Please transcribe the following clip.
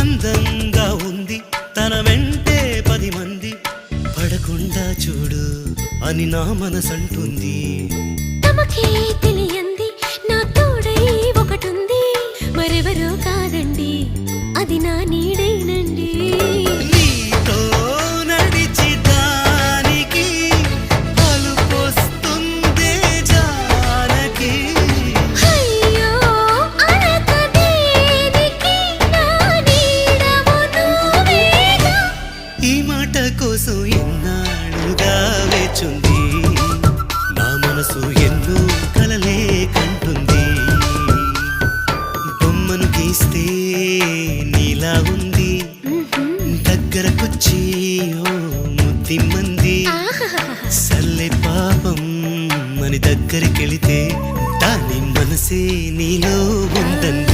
అందంగా ఉంది. తన వెంటే పది మంది. పడకుండా చూడు అని నా మనసంటుంది. తమకే తెలియంది నా తోడై ఒకటుంది. మరెవరో కాదండి అది నా నీడైన మాట కోసం ఎన్నాళ్ళుగా వేచుంది? నా మనసు ఎన్నో కలలే కంటుంది. బొమ్మను గీస్తే నీలా ఉంది. దగ్గరకొచ్చి ఓ ముద్దిమ్మంది సల్లే పాపం అని దగ్గరికెళితే దాని మనసే నీలో ఉందంది